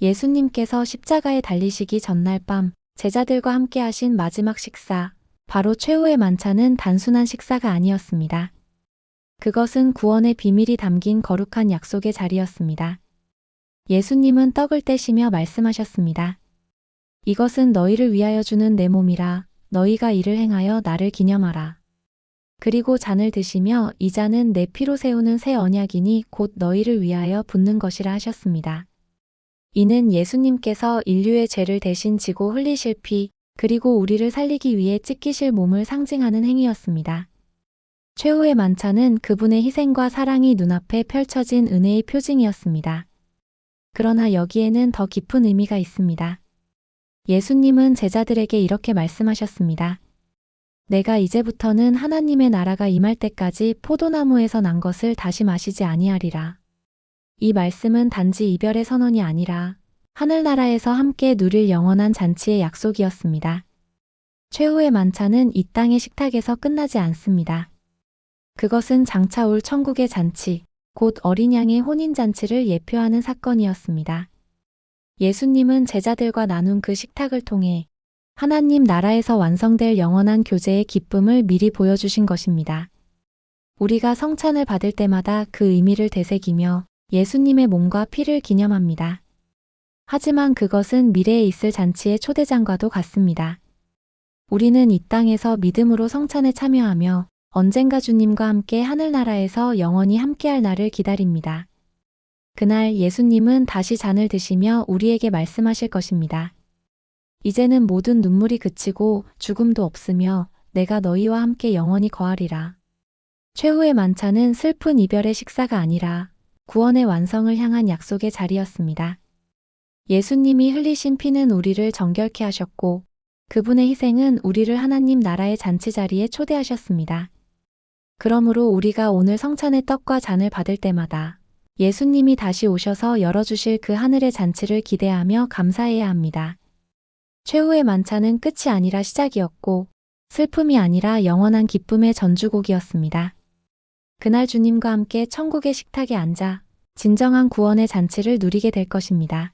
예수님께서 십자가에 달리시기 전날 밤 제자들과 함께 하신 마지막 식사, 바로 최후의 만찬은 단순한 식사가 아니었습니다. 그것은 구원의 비밀이 담긴 거룩한 약속의 자리였습니다. 예수님은 떡을 떼시며 말씀하셨습니다. 이것은 너희를 위하여 주는 내 몸이라 너희가 이를 행하여 나를 기념하라. 그리고 잔을 드시며 이 잔은 내 피로 세우는 새 언약이니 곧 너희를 위하여 붓는 것이라 하셨습니다. 이는 예수님께서 인류의 죄를 대신 지고 흘리실 피, 그리고 우리를 살리기 위해 찢기실 몸을 상징하는 행위였습니다. 최후의 만찬은 그분의 희생과 사랑이 눈앞에 펼쳐진 은혜의 표징이었습니다. 그러나 여기에는 더 깊은 의미가 있습니다. 예수님은 제자들에게 이렇게 말씀하셨습니다. 내가 이제부터는 하나님의 나라가 임할 때까지 포도나무에서 난 것을 다시 마시지 아니하리라. 이 말씀은 단지 이별의 선언이 아니라 하늘나라에서 함께 누릴 영원한 잔치의 약속이었습니다. 최후의 만찬은 이 땅의 식탁에서 끝나지 않습니다. 그것은 장차 올 천국의 잔치, 곧 어린 양의 혼인잔치를 예표하는 사건이었습니다. 예수님은 제자들과 나눈 그 식탁을 통해 하나님 나라에서 완성될 영원한 교제의 기쁨을 미리 보여주신 것입니다. 우리가 성찬을 받을 때마다 그 의미를 되새기며 예수님의 몸과 피를 기념합니다. 하지만 그것은 미래에 있을 잔치의 초대장과도 같습니다. 우리는 이 땅에서 믿음으로 성찬에 참여하며 언젠가 주님과 함께 하늘나라에서 영원히 함께할 날을 기다립니다. 그날 예수님은 다시 잔을 드시며 우리에게 말씀하실 것입니다. 이제는 모든 눈물이 그치고 죽음도 없으며 내가 너희와 함께 영원히 거하리라. 최후의 만찬은 슬픈 이별의 식사가 아니라 구원의 완성을 향한 약속의 자리였습니다. 예수님이 흘리신 피는 우리를 정결케 하셨고 그분의 희생은 우리를 하나님 나라의 잔치 자리에 초대하셨습니다. 그러므로 우리가 오늘 성찬의 떡과 잔을 받을 때마다 예수님이 다시 오셔서 열어주실 그 하늘의 잔치를 기대하며 감사해야 합니다. 최후의 만찬은 끝이 아니라 시작이었고 슬픔이 아니라 영원한 기쁨의 전주곡이었습니다. 그날 주님과 함께 천국의 식탁에 앉아 진정한 구원의 잔치를 누리게 될 것입니다.